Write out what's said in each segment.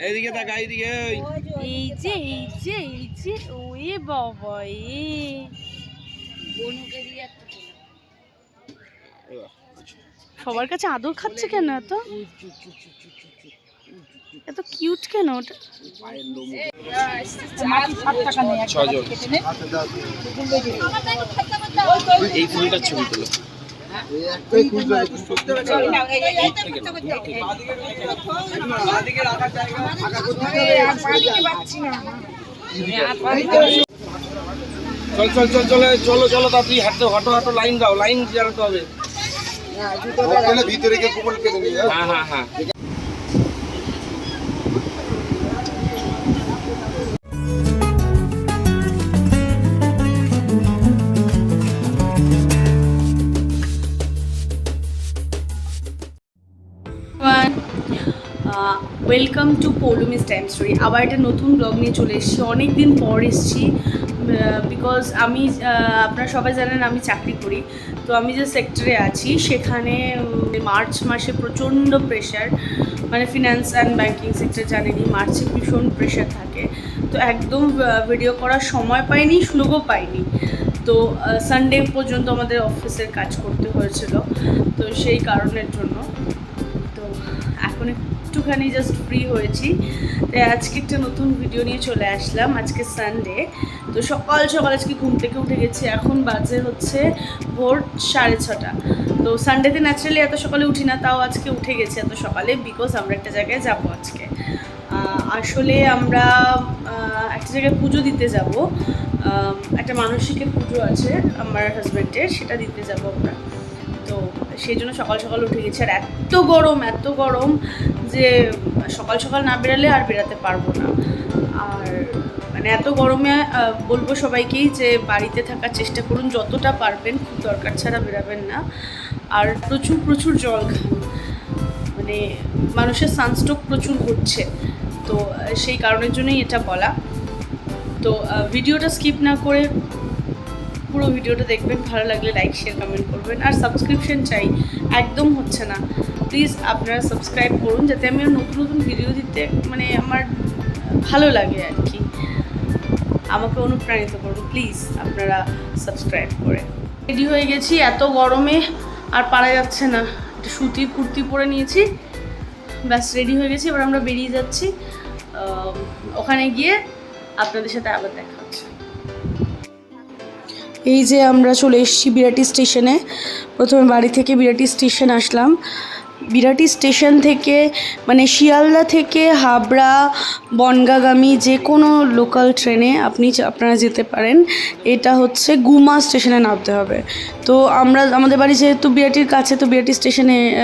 এইদিকে তাকা। এইদিকে এই। যে এই যে এই যে ওয়ে বাবা এ বনুকে দিয়ে সবার কাছে আদর খাচ্ছে কেন এত? এত কিউট কেন ওটা? এই ফুলটার ছবি তুলো। চল চল চল চলে চলো চলো তাড়াতাড়ি হাঁটো হাঁটো হাঁটো লাইন দাও লাইন জানাতে হবে। ভিতরে গিয়ে কোমল হ্যাঁ হ্যাঁ হ্যাঁ। Welcome to Poulomi's time story. আবার একটা নতুন ব্লগ নিয়ে চলে এসেছি। অনেক দিন পর এসেছি বিকজ আমি আপনারা সবাই জানেন আমি চাকরি করি। তো আমি যে সেক্টরে আছি, সেখানে মার্চ মাসে প্রচণ্ড প্রেশার মানে ফিনান্স অ্যান্ড ব্যাঙ্কিং সেক্টর জানেনই, মার্চে ভীষণ প্রেশার থাকে। তো একদম ভিডিও করার সময় পাইনি সুযোগও পাইনি। তো সানডে পর্যন্ত আমাদের অফিসের কাজ করতে হয়েছিল। তো সেই কারণের জন্য। একটুখানি জাস্ট ফ্রি হয়েছি। তাই আজকে একটা নতুন ভিডিও নিয়ে চলে আসলাম, আজকে সানডে তো সকাল সকাল আজকে ঘুম থেকে উঠে গেছি, এখন বাজে হচ্ছে ভোর সাড়ে ছটা। তো সানডেতে ন্যাচারালি এত সকালে উঠি না, তাও আজকে উঠে গেছি এত সকালে বিকজ আমরা একটা জায়গায় যাব আজকে। আসলে আমরা একটা জায়গায় পুজো দিতে যাব। একটা মানসিকের পুজো আছে আমার হাজব্যান্ডের সেটা দিতে যাব আমরা। তো সেই জন্য সকাল সকাল উঠে গেছি। আর এত গরম এত গরম যে সকাল সকাল না বেরালে আর বেরাতে পারব না। আর মানে এত গরমে বলব সবাইকেই যে বাড়িতে থাকার চেষ্টা করুন, যতটা পারবেন, খুব দরকার ছাড়া বেরাবেন না। আর প্রচুর প্রচুর জল খান। মানে মানুষের সানস্ট্রোক প্রচুর হচ্ছে। তো সেই কারণের জন্যই এটা বলা। তো ভিডিওটা স্কিপ না করে পুরো ভিডিওটা দেখবেন। ভালো লাগলে লাইক শেয়ার কমেন্ট করবেন। আর সাবস্ক্রিপশন চাই। একদম হচ্ছে না। প্লিজ আপনারা সাবস্ক্রাইব করুন যাতে আমি নতুন নতুন ভিডিও দিতে মানে আমার ভালো লাগে আর কি। আমাকে অনুপ্রাণিত করুন প্লিজ আপনারা সাবস্ক্রাইব করে। রেডি হয়ে গেছি, এত গরমে আর পারা যাচ্ছে না। একটা সুতির কুর্তি পরে নিয়েছি, ব্যাস রেডি হয়ে গেছি, এবার আমরা বেরিয়ে যাচ্ছি। ওখানে গিয়ে আপনাদের সাথে আবার দেখা হচ্ছে। এই যে আমরা চলে এসেছি বিরাটি স্টেশনে। প্রথমে বাড়ি থেকে বিরাটি স্টেশন আসলাম। বিরাটি স্টেশন থেকে মানে শিয়ালদা থেকে হাবড়া, বনগাগামী যে কোনো লোকাল ট্রেনে আপনি আপনারা যেতে পারেন। এটা হচ্ছে গুমা স্টেশনে নামতে হবে। তো আমরা, আমাদের বাড়ি যেহেতু বিরাটির কাছে, তো বিরাটি স্টেশনে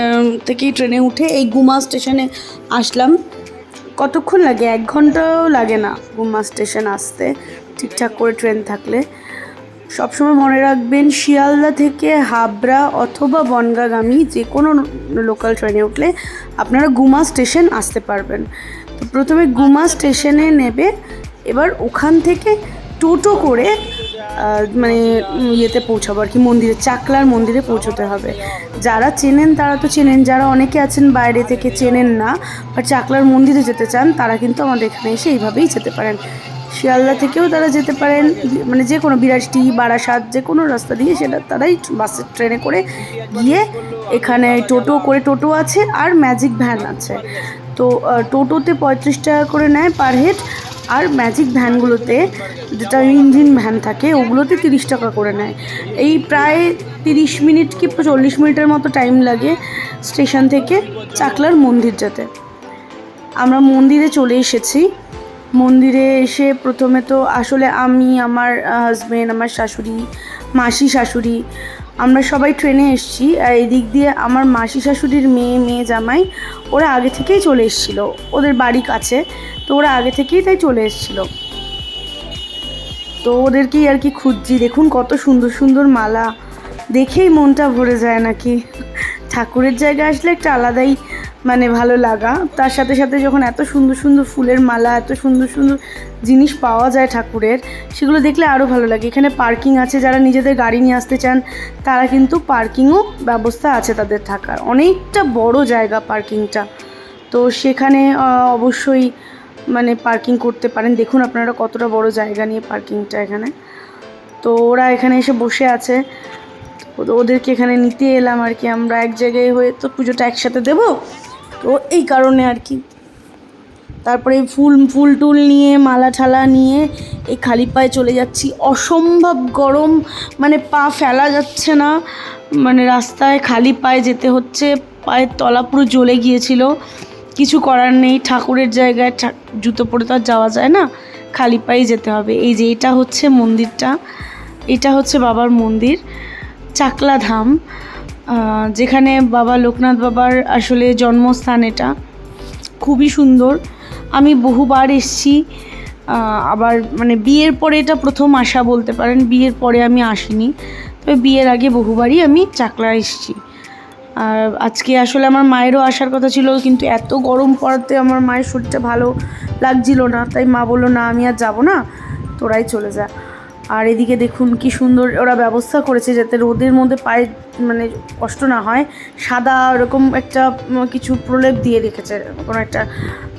থেকেই ট্রেনে উঠে এই গুমা স্টেশনে আসলাম। কতক্ষণ লাগে? এক ঘন্টাও লাগে না গুমা স্টেশন আসতে। ঠিকঠাক করে ট্রেন থাকলে। সবসময় মনে রাখবেন, শিয়ালদা থেকে হাবড়া অথবা বনগাগামী যে কোনো লোকাল ট্রেনে উঠলে আপনারা গুমা স্টেশন আসতে পারবেন। তো প্রথমে গুমা স্টেশনে নেবে, এবার ওখান থেকে টোটো করে মানে ইয়েতে পৌঁছাবো আর কি, মন্দিরে, চাকলার মন্দিরে পৌঁছতে হবে। যারা চেনেন তারা তো চেনেন, যারা অনেকে আছেন বাইরে থেকে চেনেন না, বা চাকলার মন্দিরে যেতে চান, তারা কিন্তু আমাদের এখানে এসে এইভাবেই যেতে পারেন। শিয়ালদা থেকেও তারা যেতে পারেন। মানে যে কোনো বিরাটটি বারাসাত, যে কোনো রাস্তা দিয়ে সেটা তারাই বাসের ট্রেনে করে গিয়ে এখানে টোটো করে, টোটো আছে আর ম্যাজিক ভ্যান আছে। তো টোটোতে পঁয়ত্রিশ টাকা করে নেয় পার হেড আর ম্যাজিক ভ্যানগুলোতে যেটা ইঞ্জিন ভ্যান থাকে, ওগুলোতে তিরিশ টাকা করে নেয়। এই প্রায় তিরিশ মিনিট কি চল্লিশ মিনিটের মতো টাইম লাগে স্টেশন থেকে চাকলার মন্দির যেতে। আমরা মন্দিরে চলে এসেছি। মন্দিরে এসে প্রথমে তো আসলে আমি, আমার হাজব্যান্ড আমার শাশুড়ি, মাসি শাশুড়ি, আমরা সবাই ট্রেনে এসেছি। আর এদিক দিয়ে আমার মাসি শাশুড়ির মেয়ে মেয়ে জামাই, ওরা আগে থেকেই চলে এসেছিল। ওদের বাড়ি কাছে, তো ওরা আগে থেকেই তাই চলে এসেছিল। তো ওদেরকেই আর কি খুঁজছি। দেখুন কত সুন্দর সুন্দর মালা। দেখেই মনটা ভরে যায় নাকি। ঠাকুরের জায়গায় আসলে একটা আলাদাই মানে ভালো লাগা। তার সাথে সাথে যখন এত সুন্দর সুন্দর ফুলের মালা, এত সুন্দর সুন্দর জিনিস পাওয়া যায় ঠাকুরের, সেগুলো দেখলে আরও ভালো লাগে। এখানে পার্কিং আছে, যারা নিজেদের গাড়ি নিয়ে আসতে চান, তারা কিন্তু পার্কিংও ব্যবস্থা আছে তাদের থাকার। অনেকটা বড় জায়গা পার্কিংটা তো সেখানে অবশ্যই মানে পার্কিং করতে পারেন। দেখুন আপনারা কতটা বড় জায়গা নিয়ে পার্কিংটা এখানে। তো ওরা এখানে এসে বসে আছে। ওদেরকে এখানে নিতে এলাম আর কি। আমরা এক জায়গায় হয়ে তো পুজোটা একসাথে দেবো? তো এই কারণে আর কি। তারপরে ফুল ফুল টুল নিয়ে, মালা ঠালা নিয়ে এই খালি পায়ে চলে যাচ্ছি। অসম্ভব গরম মানে পা ফেলা যাচ্ছে না। মানে রাস্তায় খালি পায়ে যেতে হচ্ছে, পায়ের তলা পুরো জ্বলে গিয়েছিল। কিছু করার নেই, ঠাকুরের জায়গায় জুতো পরে তো আর যাওয়া যায় না। খালি পায়ে যেতে হবে। এই যে এটা হচ্ছে মন্দিরটা, এটা হচ্ছে বাবার মন্দির চাকলা ধাম যেখানে বাবা লোকনাথ বাবার আসলে জন্মস্থান এটা। খুবই সুন্দর। আমি বহুবার এসেছি আবার মানে বিয়ের পরে এটা প্রথম আসা বলতে পারেন, বিয়ের পরে আমি আসিনি। তবে বিয়ের আগে বহুবারই আমি চাকলা এসেছি। আর আজকে আসলে আমার মায়েরও আসার কথা ছিল, কিন্তু এত গরম পড়াতে আমার মায়ের শরীরটা ভালো লাগছিল না। তাই মা বলল, না, আমি আর যাব না, তোরাই চলে যা। আর এদিকে দেখুন কি সুন্দর ওরা ব্যবস্থা করেছে যাতে রোদের মধ্যে পায়ে মানে কষ্ট না হয়। সাদা ওরকম একটা কিছু প্রলেপ দিয়ে রেখেছে, কোনো একটা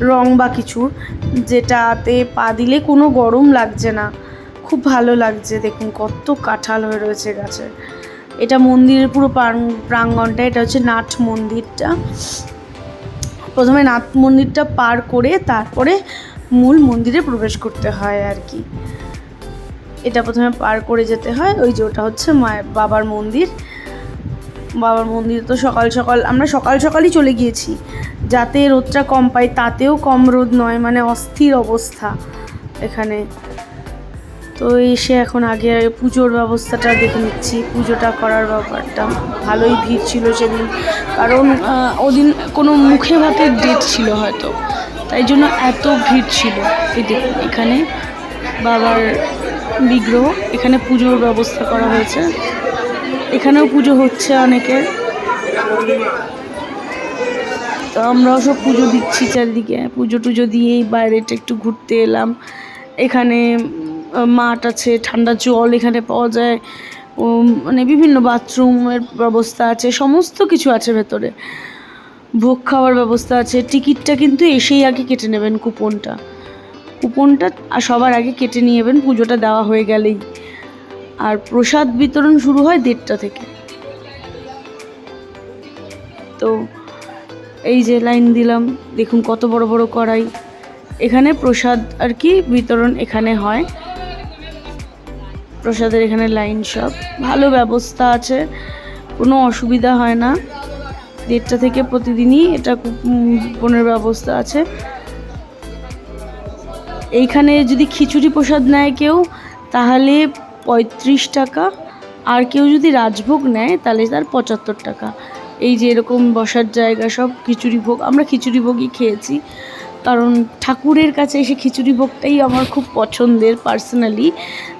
রং বা কিছু, যেটাতে পা দিলে কোনো গরম লাগছে না। খুব ভালো লাগছে, দেখুন কত কাঁঠাল হয়ে রয়েছে গাছে। এটা মন্দিরের পুরো প্রাং- প্রাঙ্গণটা, এটা হচ্ছে নাট মন্দিরটা। প্রথমে নাট মন্দিরটা পার করে তারপরে মূল মন্দিরে প্রবেশ করতে হয় আর কি। এটা প্রথমে পার করে যেতে হয়, ওই যে ওটা হচ্ছে মায়ের বাবার মন্দির। বাবার মন্দির তো সকাল সকাল, আমরা সকাল সকালই চলে গিয়েছি। যাতে রোদটা কম পাই, তাতেও কম রোদ নয় মানে অস্থির অবস্থা এখানে। তো এসে এখন আগে পুজোর ব্যবস্থাটা দেখে নিচ্ছি, পুজোটা করার ব্যাপারটা। ভালোই ভিড় ছিল সেদিন, কারণ ওদিন কোনো মুখে ভাতের ডেট ছিল হয়তো। তাই জন্য এত ভিড় ছিল। এখানে বাবার বিগ্রহ। এখানে পুজোর ব্যবস্থা করা হয়েছে। এখানেও পুজো হচ্ছে অনেকের তো আমরাও সব পুজো দিচ্ছি চারিদিকে। পুজো টুজো দিয়েই বাইরেটা একটু ঘুরতে এলাম। এখানে মাঠ আছে, ঠান্ডা জল এখানে পাওয়া যায়। মানে বিভিন্ন বাথরুমের ব্যবস্থা আছে, সমস্ত কিছু আছে ভেতরে। ভোগ খাওয়ার ব্যবস্থা আছে। টিকিটটা কিন্তু এসেই আগে কেটে নেবেন কুপনটা। কুপনটা সবার আগে কেটে নিয়ে যাবেন পুজোটা দেওয়া হয়ে গেলেই। আর প্রসাদ বিতরণ শুরু হয় দেড়টা থেকে। তো এই যে লাইন দিলাম, দেখুন কত বড় বড় কড়াই। এখানে প্রসাদ আর কি বিতরণ এখানে হয়। প্রসাদের এখানে লাইন সব। ভালো ব্যবস্থা আছে, কোনো অসুবিধা হয় না। দেড়টা থেকে প্রতিদিনই এটা কুপনের ব্যবস্থা আছে। এইখানে যদি খিচুড়ি প্রসাদ নেয় কেউ, তাহলে পঁয়ত্রিশ টাকা। আর কেউ যদি রাজভোগ নেয়, তাহলে তার পঁচাত্তর টাকা। এই যে এরকম বসার জায়গা সব খিচুড়ি ভোগ, আমরা খিচুড়ি ভোগই খেয়েছি। কারণ ঠাকুরের কাছে এসে খিচুড়ি ভোগটাই আমার খুব পছন্দের পার্সোনালি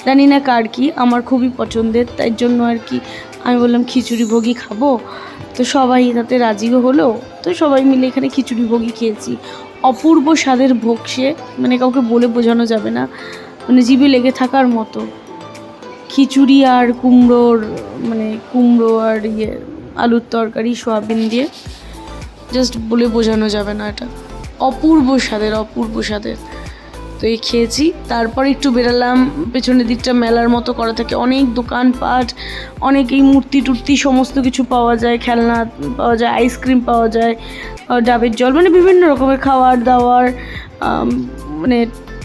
জানি না কার কি, আমার খুবই পছন্দের, তাই জন্য আর কি আমি বললাম খিচুড়ি ভোগই খাব। তো সবাই তাতে রাজিও হলো। তো সবাই মিলে এখানে খিচুড়ি ভোগই খেয়েছি। অপূর্ব স্বাদের ভোগ সে মানে কাউকে বলে বোঝানো যাবে না। মানে জিভে লেগে থাকার মতো। খিচুড়ি আর কুমড়োর মানে কুমড়ো আর ইয়ে আলুর তরকারি, সোয়াবিন দিয়ে। জাস্ট বলে বোঝানো যাবে না এটা। অপূর্ব স্বাদের অপূর্ব স্বাদের। তো এই খেয়েছি। তারপর একটু বেরালাম, পেছনের দিকটা মেলার মতো করা থাকে। অনেক দোকানপাট অনেক এই মূর্তি টুর্তি সমস্ত কিছু পাওয়া যায়, খেলনা পাওয়া যায়, আইসক্রিম পাওয়া যায় ডাবের জল মানে বিভিন্ন রকমের খাওয়ার দাওয়ার মানে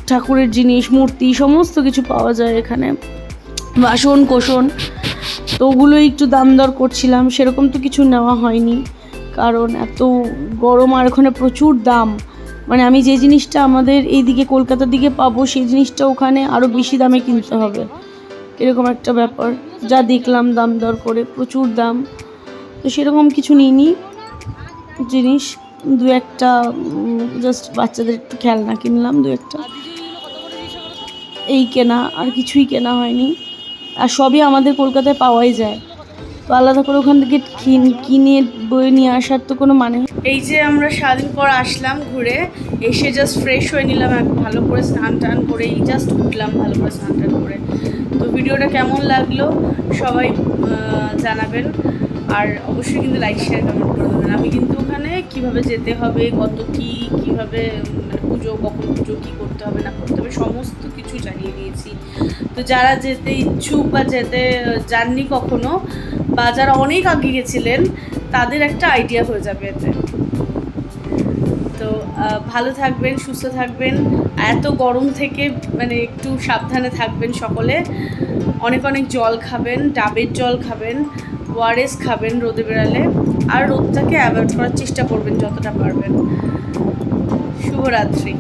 ঠাকুরের জিনিস, মূর্তি, সমস্ত কিছু পাওয়া যায় এখানে। বাসন কোসন তো ওগুলো একটু দাম দর করছিলাম। সেরকম তো কিছু নেওয়া হয়নি, কারণ এত গরম আর ওখানে প্রচুর দাম। মানে আমি যে জিনিসটা আমাদের এইদিকে, কলকাতার দিকে পাবো, সেই জিনিসটা ওখানে আরও বেশি দামে কিনতে হবে। এরকম একটা ব্যাপার। যা দেখলাম, দাম দর করে, প্রচুর দাম। তো সেরকম কিছু নিইনি। জিনিস, দু একটা জাস্ট বাচ্চাদের একটু খেলনা কিনলাম, দু একটা। এই কেনা, আর কিছুই কেনা হয়নি। আর সবই আমাদের কলকাতায় পাওয়াই যায়। তো আলাদা করে ওখান থেকে কিন- বয়ে নিয়ে আসার তো কোনো মানে এই যে আমরা সারাদিন পর আসলাম ঘুরে, এসে জাস্ট ফ্রেশ হয়ে নিলাম ভালো করে স্নান টান করে এই জাস্ট উঠলাম ভালো করে স্নান টান করে। তো ভিডিওটা কেমন লাগল সবাই জানাবেন। আর অবশ্যই কিন্তু লাইক শেয়ার কমেন্ট করে দেবেন। আমি কিন্তু ওখানে কীভাবে যেতে হবে, কত কি, কীভাবে মানে পুজো, কখন পুজো, কী করতে হবে, না করতে হবে, সমস্ত কিছু জানিয়ে দিয়েছি। তো যারা যেতে ইচ্ছুক বা যেতে যাননি কখনো বা যারা অনেক আগে গেছিলেন, তাদের একটা আইডিয়া হয়ে যাবে এতে। তো ভালো থাকবেন, সুস্থ থাকবেন। এত গরম থেকে মানে একটু সাবধানে থাকবেন সকলে। অনেক অনেক জল খাবেন, ডাবের জল খাবেন ওআরএস খাবেন রোদে বেড়ালে। আর রোদটাকে অ্যাভয়েড করার চেষ্টা করবেন যতটা পারবেন। শুভরাত্রি।